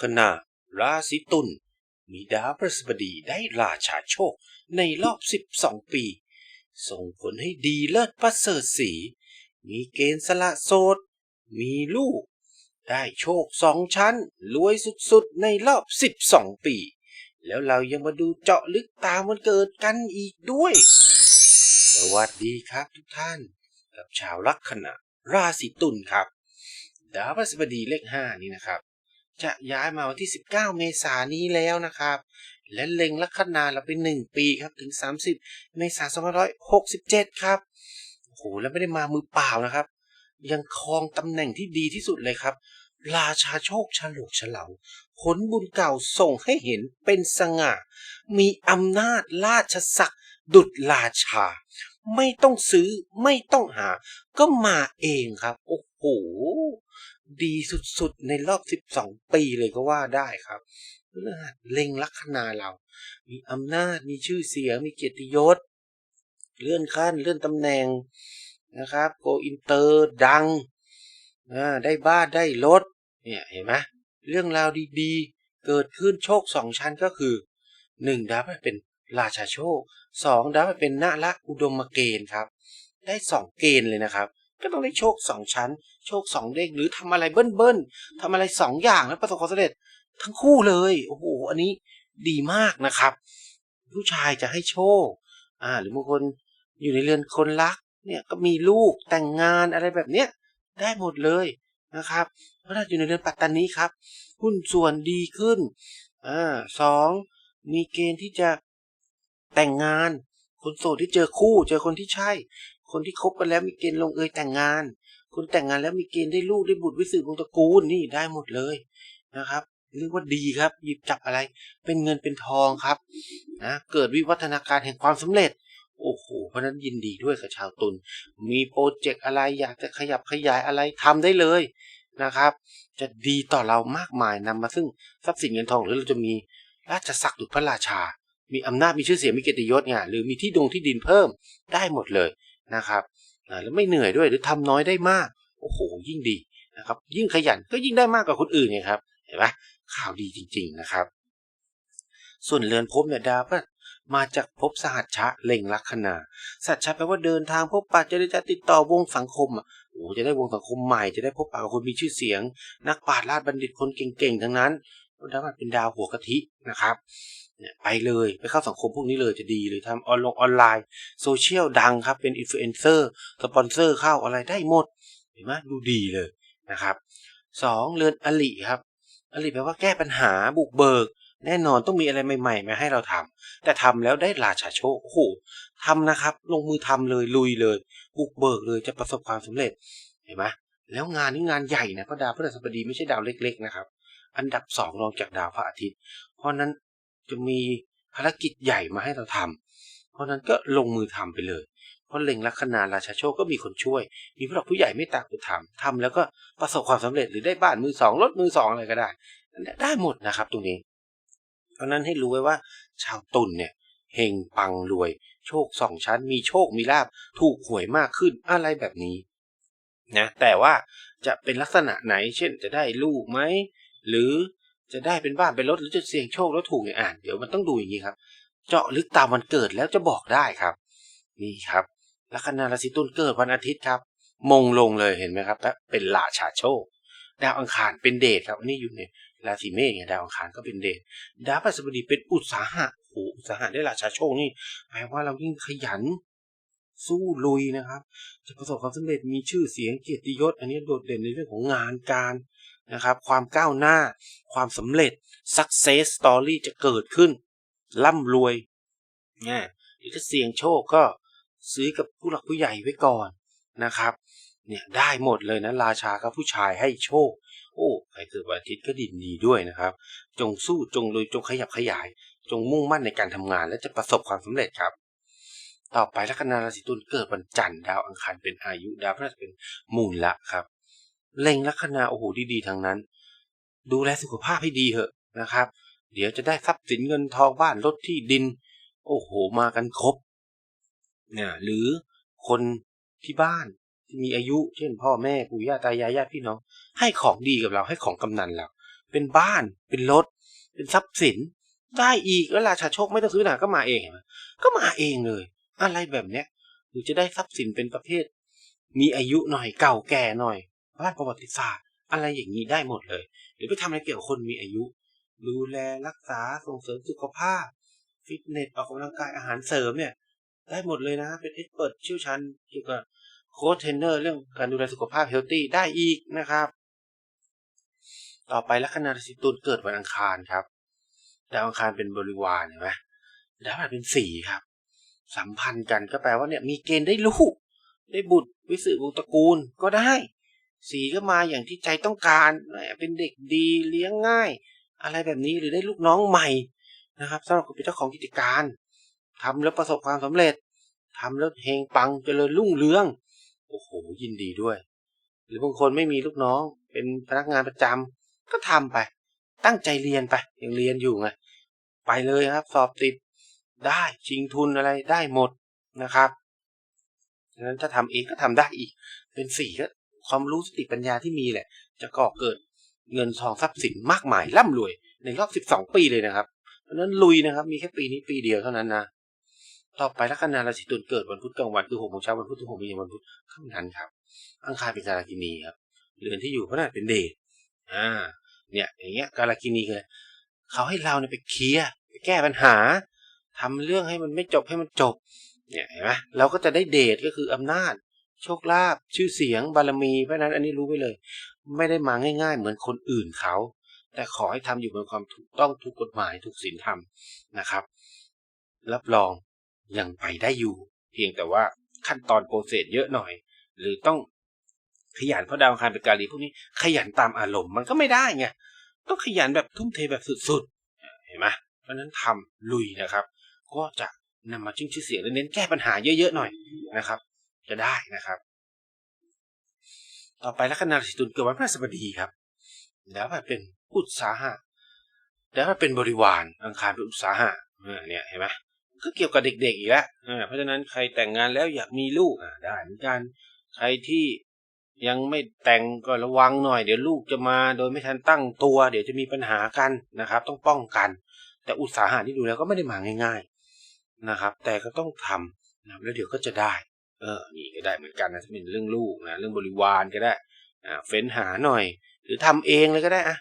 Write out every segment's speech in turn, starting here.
คนาราศีตุลมีดาวพฤหัสบดีได้ราชาโชคในรอบ 12 ปี ส่งผลให้ดีเลิศประเสริฐสี มีเกณฑ์สละโสด มีลูก ได้โชคสองชั้น รวยสุดๆ ในรอบ 12 ปี แล้วเรายังมาดูเจาะลึกตามวันเกิดกันอีกด้วย สวัสดีครับทุกท่าน กับชาวลัคนาราศีตุลครับ ดาวพฤหัสบดีเลขห้านี้นะครับ จะย้ายมาวันที่ 19 เมษายนนี้แล้วนะครับ และเล็งลัคนาเราไปหนึ่งปีครับถึง 30 เมษายน2567 ครับโอ้โหแล้วไม่ได้มามือเปล่านะครับ ยังครองตำแหน่งที่ดีที่สุดเลยครับ ราชาโชคฉลกเฉลาผลบุญเก่าส่งให้เห็นเป็นสง่า มีอำนาจราชศักดิ์ดุจราชา ไม่ต้องซื้อไม่ต้องหา ก็มาเองครับ โอ้โห ดีสุดๆ ในรอบ 12 ปีเลยก็ว่าได้ครับพฤหัสเล็งลัคนาเรา มีอำนาจ มีชื่อเสียง มีเกียรติยศ เลื่อนขั้น เลื่อนตำแหน่งนะครับ โกอินเตอร์ดัง ได้บ้านได้รถ เนี่ย เห็นไหมเรื่องราวดีๆ เกิดขึ้นโชคสองชั้นก็คือหนึ่งดาวให้เป็นราชาโชคสองดาวให้เป็นนาละอุดมเกณฑ์ครับ ได้สองเกณฑ์เลยนะครับ ก็ต้องได้โชคสองชั้น โชคสองเด้งหรือทำอะไรเบิ้ลเบิ้ลๆทำอะไรสองอย่างแล้วประสบความสำเร็จทั้งคู่เลย โอ้โห อันนี้ดีมากนะครับ ผู้ชายจะให้โชค อ่า หรือบางคนอยู่ในเรือนคนรัก เนี่ยก็มีลูกแต่งงานอะไรแบบเนี้ยได้หมดเลยนะครับเพราะถ้าอยู่ในเรือนปัตตานีครับ หุ้นส่วนดีขึ้น อ่าสองมีเกณฑ์ที่จะแต่งงานคนโสดที่เจอคู่เจอคนที่ใช่ คนที่คบกันแล้วมีเกณฑ์ลงเอยแต่งงาน คนแต่งงานแล้วมีเกณฑ์ได้ลูกได้บุตรวิสืบวงศ์ตระกูลนี่ได้หมดเลยนะครับเรียกว่าดีครับ หยิบจับอะไร เป็นเงินเป็นทองครับนะเกิดวิวัฒนาการแห่งความสำเร็จ โอ้โหเพราะนั้นยินดีด้วยกับชาวตุลมีโปรเจกต์อะไรอยากจะขยับขยายอะไรทำได้เลยนะครับ จะดีต่อเรามากมายนำมาซึ่งทรัพย์สินเงินทองหรือเราจะมีราชศักดิ์ดุจพระราชา มีอำนาจมีชื่อเสียงมีเกียรติยศไงหรือมีที่ดงที่ดินเพิ่มได้หมดเลย นะครับแล้วไม่เหนื่อยด้วยหรือทำน้อยได้มากโอ้โหยิ่งดีนะครับ ยิ่งขยันก็ยิ่งได้มากกว่าคนอื่นไงครับเห็นไหมข่าวดีจริง ๆนะครับ ส่วนเรือนภพเนี่ยดาวก็มาจากภพสหัชชะเล็งลัคนาสัจชะแปลว่าเดินทางพบปะเจรจาติดต่อวงสังคมอะโอ้จะได้วงสังคมใหม่จะได้พบปะกับคนมีชื่อเสียง นักปราชญ์ราชบัณฑิตคนเก่งๆทั้งนั้นดาวเป็นดาวหัวกะทินะครับ เนี่ยไปเลยไปเข้าสังคมพวกนี้เลยจะดีเลยทำออนลงออนไลน์โซเชียลดังครับเป็นอินฟลูเอนเซอร์สปอนเซอร์เข้าอะไรได้หมดเห็นไหมดูดีเลยนะครับสองเรือนอลิครับอลิแปลว่าแก้ปัญหาบุกเบิก แน่นอนต้องมีอะไรใหม่ๆมาให้เราทำแต่ทำแล้วได้ราชาโชคโอ้โหทำนะครับ ลงมือทำเลยลุยเลย บุกเบิกเลยจะประสบความสำเร็จเห็นไหมแล้วงานนี้งานใหญ่นะเพราะดาวพฤหัสบดีไม่ใช่ดาวเล็ก ๆ นะครับ อันดับสองรองจากดาวพระอาทิตย์ เพราะนั้น จะมีภารกิจใหญ่มาให้เราทำเพราะนั้นก็ลงมือทำไปเลย เพราะเล็งลัคนาราชาโชคก็มีคนช่วย มีผู้หลักผู้ใหญ่ไม่ตามอุปถัมภ์ทำแล้วก็ประสบความสำเร็จหรือได้บ้านมือสองรถมือสองอะไรก็ได้ ได้หมดนะครับตรงนี้ เพราะนั้นให้รู้ไว้ว่า ชาวตุลเนี่ยเฮงปังรวย โชคสองชั้น มีโชคมีลาบถูกหวยมากขึ้นอะไรแบบนี้นะแต่ว่าจะเป็นลักษณะไหน เช่นจะได้ลูกไหมหรือ จะได้เป็นบ้านเป็นรถหรือจะเสี่ยงโชคแล้วถูกเนี่ยอ่านเดี๋ยวมันต้องดูอย่างนี้ครับ เจาะลึกตามวันเกิดแล้วจะบอกได้ครับ นี่ครับลัคนาราศีตุลเกิดวันอาทิตย์ครับ มงลงเลยเห็นไหมครับและเป็นราชาโชค ดาวอังคารเป็นเดชครับอันนี้อยู่ในราศีเมษไงดาวอังคารก็เป็นเดชดาวพฤหัสบดีเป็นอุตสาหะโอ้อุตสาหะได้ราชาโชคนี่แปลว่าเรายิ่งขยันสู้ลุยนะครับ จะประสบความสำเร็จมีชื่อเสียงเกียรติยศ อันนี้โดดเด่นในเรื่องของงานการ นะครับความก้าวหน้า ความสำเร็จ success story จะเกิดขึ้น ร่ำรวยเนี่ยหรือถ้าเสี่ยงโชคก็ซื้อกับผู้หลักผู้ใหญ่ไว้ก่อนนะครับเนี่ยได้หมดเลยนะราชากับผู้ชายให้โชค โอ้ใครเกิดวันอาทิตย์ก็ดินดีด้วยนะครับ จงสู้จงลุยจงขยับขยาย จงมุ่งมั่นในการทำงาน และจะประสบความสำเร็จครับ ต่อไปลัคนาราศีตุลเกิดวันจันทร์ดาวอังคารเป็นอายุดาวพฤหัสเป็นมูลละครับ เล็งลัคนาโอ้โหดีๆทางนั้น ดูแลสุขภาพให้ดีเถอะนะครับ เดี๋ยวจะได้ทรัพย์สินเงินทองบ้านรถที่ดิน โอ้โหมากันครบเนี่ยหรือคนที่บ้านที่มีอายุ เช่นพ่อแม่ปู่ย่าตายายญาติพี่น้อง ให้ของดีกับเราให้ของกำนันเราเป็นบ้านเป็นรถ เป็นทรัพย์สิน ได้อีกแล้วราชาโชคไม่ต้องซื้อหนาก็มาเองก็มาเองเลย อะไรแบบเนี้ยหรือจะได้ทรัพย์สินเป็นประเภท มีอายุหน่อยเก่าแก่หน่อย บ้านประวัติศาสตร์ อะไรอย่างนี้ได้หมดเลย หรือไปทำอะไรเกี่ยวกับคนมีอายุ ดูแลรักษาส่งเสริมสุขภาพ ฟิตเนสออกกำลังกายอาหารเสริมเนี่ย ได้หมดเลยนะ เป็นเอ็กเปิดเชี่ยวชาญเกี่ยวกับโค้ชเทรนเนอร์เรื่องการดูแลสุขภาพเฮลตี้ได้อีกนะครับ ต่อไปลัคนาราศีตุลเกิดวันอังคารครับดาวอังคารเป็นบริวารเห็นไหมดาวพฤหัสเป็นสีครับ สัมพันธ์กันก็แปลว่าเนี่ยมีเกณฑ์ได้ลูกได้บุตรวิสุบุตระกูลก็ได้ สีก็มาอย่างที่ใจต้องการเป็นเด็กดีเลี้ยงง่าย อะไรแบบนี้หรือได้ลูกน้องใหม่นะครับสำหรับคนเป็นเจ้าของกิจการทำแล้วประสบความสำเร็จทำแล้วเฮงปังเจริญรุ่งเรืองโอ้โหยินดีด้วย หรือบางคนไม่มีลูกน้อง เป็นพนักงานประจำก็ทำไป ตั้งใจเรียนไปยังเรียนอยู่ไงไปเลยครับ สอบติดได้ชิงทุนอะไรได้หมดนะครับฉะนั้นถ้าทำเองก็ทำได้อีก เป็นสี่ก็ ความรู้สติปัญญาที่มีแหละ จะก่อเกิดเงินทองทรัพย์สินมากมายร่ำรวย ในรอบสิบสองปีเลยนะครับ เพราะนั้นลุยนะครับ มีแค่ปีนี้ปีเดียวเท่านั้นนะ ต่อไปลัคนาราศีตุลเกิดวันพุธกลางวันคือหกโมงเช้าวันพุธถึงหกโมงเย็นวันพุธเท่านั้นครับ อังคารเป็นการากินีครับ เรือนที่อยู่พระนาเป็นเดชอ่า เนี่ย อย่างเงี้ยการากินีคือเขาให้เราเนี่ยไปเคลียร์ไปแก้ปัญหาทำเรื่องให้มันไม่จบให้มันจบ เนี่ยเห็นไหมเราก็จะได้เดชก็คืออำนาจ โชคลาภชื่อเสียงบารมีเพราะนั้นอันนี้รู้ไว้เลย ไม่ได้มาง่าย ๆ เหมือนคนอื่นเขา แต่ขอให้ทำอยู่บนความถูกต้องถูกกฎหมายถูกศีลธรรมนะครับ รับรองยังไปได้อยู่ เพียงแต่ว่าขั้นตอนโปรเซสเยอะหน่อย หรือต้องขยันเพราะดาวคารเป็นการีพวกนี้ขยันตามอารมณ์มันก็ไม่ได้ไงต้องขยันแบบทุ่มเทแบบสุดๆเห็นไหมเพราะนั้นทำลุยนะครับ ก็จะนำมาจึงชื่อเสียงและเน้นแก้ปัญหาเยอะๆหน่อยนะครับ จะได้นะครับ ต่อไปลัคนาราศีตุลเกิดวันพฤหัสบดีครับ แล้วมันเป็นอุตสาหะ แล้วมันเป็นบริวารอังคารเป็นอุตสาหะเนี่ยเห็นไหมก็เกี่ยวกับเด็กๆอีกแล้วเพราะฉะนั้นใครแต่งงานแล้วอยากมีลูกได้เหมือนกัน ใครที่ยังไม่แต่งก็ระวังหน่อย เดี๋ยวลูกจะมาโดยไม่ทันตั้งตัว เดี๋ยวจะมีปัญหากันนะครับ ต้องป้องกัน แต่อุตสาหะที่ดูแล้วก็ไม่ได้มาง่าย ๆนะครับ แต่ก็ต้องทำนะแล้วเดี๋ยวก็จะได้ เออนี่ก็ได้เหมือนกันนะเป็นเรื่องลูกนะเรื่องบริวารก็ได้อ่าเฟ้นหาหน่อย หรือทำเองเลยก็ได้อะ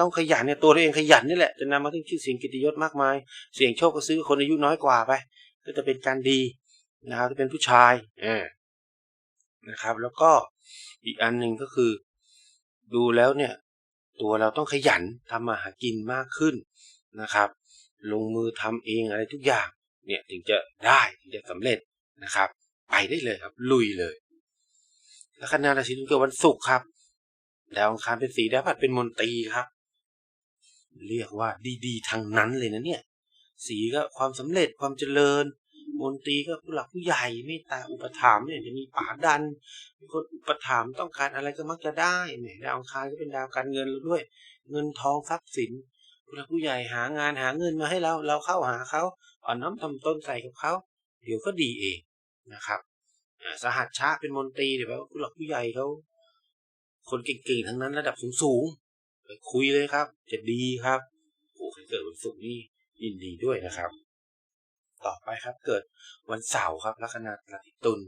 ต้องขยันเนี่ยตัวเราเองขยันนี่แหละจะนำมาถึงชื่อเสียงกิตยศมากมาย เสียงโชคก็ซื้อคนอายุน้อยกว่าไป ก็จะเป็นการดีนะครับจะเป็นผู้ชายเออนะครับ แล้วก็อีกอันหนึ่งก็คือ ดูแล้วเนี่ย ตัวเราต้องขยันทำมาหากินมากขึ้นนะครับ ลงมือทำเองอะไรทุกอย่างเนี่ยถึงจะได้ถึงจะสำเร็จนะครับ ไปได้เลยครับ ลุยเลยแล้วคณะราศีตุลเกิดวันศุกร์ครับ ดาวอังคารเป็นสีดาวพัดเป็นมนตรีครับ เรียกว่าดีๆทางนั้นเลยนะเนี่ย สีก็ความสำเร็จความเจริญ มนตรีก็ผู้หลักผู้ใหญ่เมตตาอุปถัมภ์เนี่ยจะมีป่าดันมีคนอุปถัมภ์ต้องการอะไรก็มักจะได้เนี่ยดาวอังคารก็เป็นดาวการเงินเราด้วย เงินทองทรัพย์สินผู้หลักผู้ใหญ่หางานหาเงินมาให้เราเราเข้าหาเขาอ่อนน้อมทำต้นใส่กับเขาเดี๋ยวก็ดีเอง นะครับสหัสชาเป็นมนตรีเดี๋ยวผู้หลักผู้ใหญ่เขาคนเก่งๆทั้งนั้นระดับสูงๆไปคุยเลยครับ จะดีครับโอ้ใครเกิดวันศุกร์นี่ยินดีด้วยนะครับ ต่อไปครับเกิดวันเสาร์ครับลัคนาราศีตุล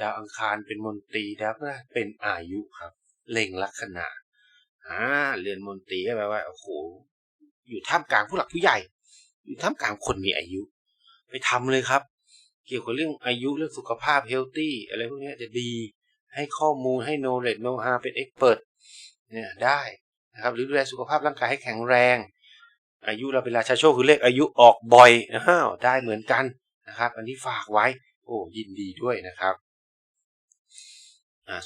ดาวอังคารเป็นมนตรีดาวพฤหัสเป็นอายุครับเล็งลัคนาอ่าเรียนมนตรีก็แปลว่าโอ้โหอยู่ท่ามกลางผู้หลักผู้ใหญ่ อยู่ท่ามกลางคนมีอายุ ไปทำเลยครับ เกี่ยวกับเรื่องอายุเรื่องสุขภาพเฮลตี้อะไรพวกนี้จะดีให้ข้อมูลให้ knowledge know how เป็น expert เนี่ยได้นะครับหรือดูแลสุขภาพร่างกายให้แข็งแรง อายุเราเป็นราชาโชคคือเลขอายุออกบ่อยอ้าวได้เหมือนกันนะครับ อันนี้ฝากไว้ โอ้ยินดีด้วยนะครับ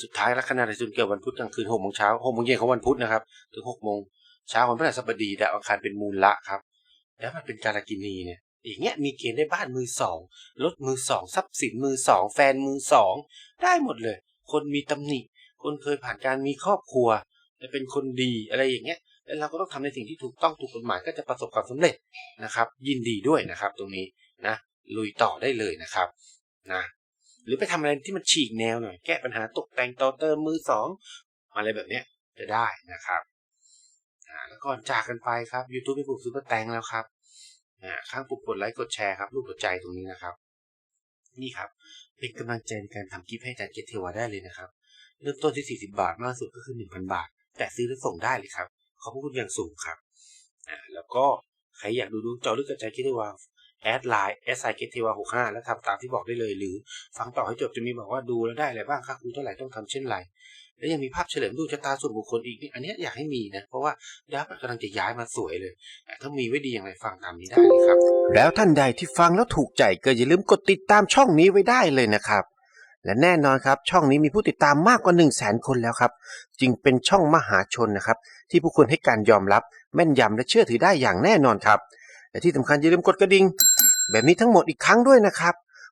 สุดท้ายลัคนาราศีตุลเกิดวันพุธกลางคืนหกโมงเช้าหกโมงเย็นของวันพุธนะครับ ถึงหกโมงเช้าวันพฤหัสบดีดาวอังคารเป็นมูลละครับ แล้วมันเป็นการากินีเนี่ย อย่างเงี้ยมีเกณฑ์ได้บ้านมือสองรถมือสองทรัพย์สินมือสองแฟนมือสองได้หมดเลย คนมีตำหนิ คนเคยผ่านการมีครอบครัวจะเป็นคนดีอะไรอย่างเงี้ยแล้วเราก็ต้องทำในสิ่งที่ถูกต้องถูกกฎหมายก็จะประสบความสำเร็จนะครับ ยินดีด้วยนะครับ ตรงนี้นะลุยต่อได้เลยนะครับนะหรือไปทำอะไรที่มันฉีกแนวหน่อยแก้ปัญหาตกแต่งต่อเติมมือสองอะไรแบบเนี้ยจะได้นะครับก่อนจากกันไปครับ YouTube ไม่ปลูกซุปเปอร์แตงแล้วครับ ข้างปุ่มกดไลค์กดแชร์ครับรูปหัวใจตรงนี้นะครับ นี่ครับเป็นกำลังใจในการทำคลิปให้อาจารย์เกตเทวาได้เลยนะครับ เริ่มต้นที่ 40 บาทมากสุดก็คือ 1,000 บาท แต่ซื้อและส่งได้เลยครับ ขอบพระคุณอย่างสูงครับอ่าแล้วก็ใครอยากดูดวงเจาะลึกกับอาจารย์เกตเทวาแอดไลน์ s i เกตเทวา65แล้วทำตามที่บอกได้เลย หรือฟังต่อให้จบจะมีบอกว่าดูแล้วได้อะไรบ้างค่าครูเท่าไหร่ต้องทำเช่นไร แล้วยังมีภาพเฉลิมดวงชะตาส่วนบุคคลอีกนี่อันนี้อยากให้มีนะ เพราะว่าดาวกำลังจะย้ายมาสวยเลย ถ้ามีไว้ดีอย่างไรฟังตามนี้ได้เลยครับ แล้วท่านใดที่ฟังแล้วถูกใจก็อย่าลืมกดติดตามช่องนี้ไว้ได้เลยนะครับและแน่นอนครับ ช่องนี้มีผู้ติดตามมากกว่า 1 0 0 0 0แสนคนแล้วครับ จึงเป็นช่องมหาชนนะครับ ที่ผู้คนให้การยอมรับแม่นยำและเชื่อถือได้อย่างแน่นอนครับ และที่สำคัญอย่าลืมกดกระดิ่งแบบนี้ทั้งหมดอีกครั้งด้วยนะครับ